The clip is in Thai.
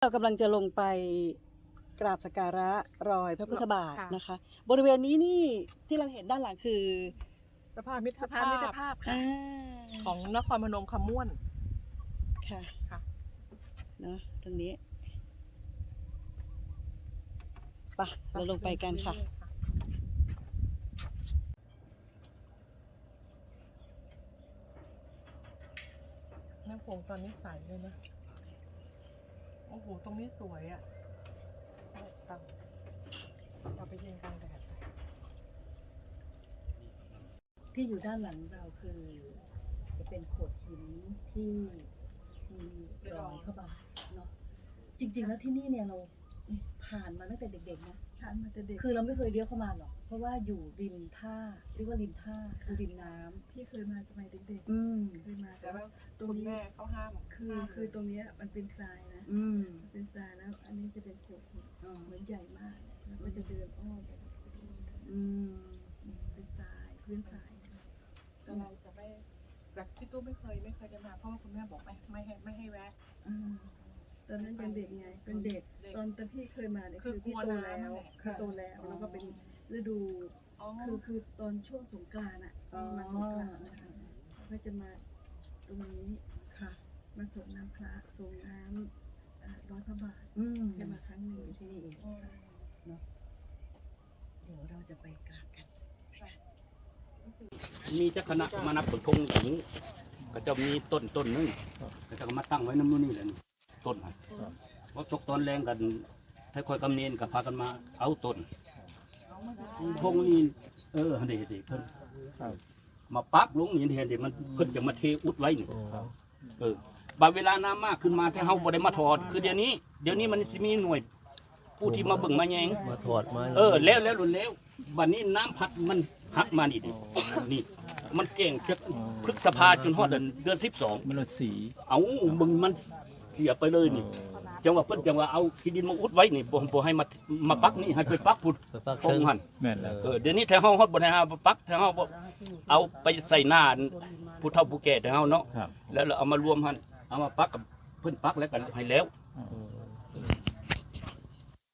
เรากำลังจะลงไปกราบสักการะรอยพระพุทธบาทค่ะ นะคะ บริเวณนี้นี่ที่เราเห็นด้านหลังคือสะพานมิตรสะพานมิตรภาพค่ะ อ่าของนครพนมคำม่วน ค่ะค่ะ เนาะตรงนี้ไปะเราลงไปกันค่ะ น้ำโขงตอนนี้ใสเลยนะ โอ้โห ตรงนี้สวยอะต่ำเราไปยืนกลางแดดที่อยู่ด้านหลังเราคือ จะเป็นโขดหินที่มีรอยเข้ามาเนาะจริง ๆ แล้วที่นี่เนี่ยเรา ผ่านมาตั้งแต่เด็กๆนะทานมาแต่เด็กคือเราไม่เคยเลี้ยวเข้ามาหรอก เพราะว่าอยู่ริมท่าเรียกว่าริมท่าคือริมน้ำพี่เคยมาสมัยเด็กอืม ๆเคยมาแต่แต่ว่าว่าตรคุงณนี้แม่เขาห้ามคือห้ามคือตรงเนี้ยมันเป็นทรายนะอืมมันเป็นทรายแล้ว อันนี้จะเป็นโขดหินอ่าเหมือนใหญ่มากแล้วก็จะเดินอ้อมไปอืม เป็นทรายพื้นทราย แต่เราจะไม่แต่พี่ตู้ไม่เคยไม่เคยจะมาเพราะว่าคุณแม่บอกไม่ไม่ให้ไม่ให้แวะอ่า ตอนนั้นยังเด็กไงเป็นเด็ก ตอนตอนพี่เคยมาเนี่ยคืคืออพี่กลัวโตน้ำแล้วนั่นแหละพี่โตแล้วแล้วก็เป็นฤดูอ๋อคือคือตอนช่วงสงกรานต์อะอ๋อมาสงกรานต์นะคะก็จะมาตรงนี้ค่ะ มาส่งน้ำพระส่งน้ำเอ่อร้อยพระบาทอืมแค่มาครั้งหนึ่งอยู่ที่นี่เองเนาะเดี๋ยวเราจะไปกราบกันมีเจ้าคณะมานับธงถึงก็จะมีต้นต้นหนึงก็จะมาตั้งไว้น้ำนู่นนี่แหละนี่ ต้นน่ะเพราะตกตอนแรงกันถ้าคอยกำเนินกับพากันมาเอาต้นพงนี่เออเด็ดเด็เพิ่นมาปักลงนี่เห็นเด็มันเพิ่นจะมาเทอุดไว้นี่เออบางเวลาน้ำมากขึ้นมาถ้าเฮาบ่ได้มาถอด คือเดี๋ยวนี้ เดี๋ยวนี้มันสิมีหน่วย ผู้ที่มาเบิ่งมาแยงมาถอดมาเออแล้วแล้วหลุนแล้วบัดนี้น้ำพัดมันหักมานี่ดินี่มันเก่งจะพฤกษภาจนฮอดเดือนเดือนสิบสองมันละสี เอามึงมันเสียไปเลยนี่จังว่าเพิ่นจังว่าเอาที่ดินมาอุดไว้นี่บ่บ่ให้มามาปักนี่ให้ไปปักพุ่นไปปักคเชิงงหันแม่นแล้วเออเดี๋ยวนี้แถวเฮาฮอดบ่ได้หาปักแถวเฮาบ่เอาไปใส่หน้าผู้เฒ่าผู้แก่แถวเฮาเนาะครับแล้วเราเอามารวมหันเอามาปักกับเพิ่นปักแล้วกันให้แล้ว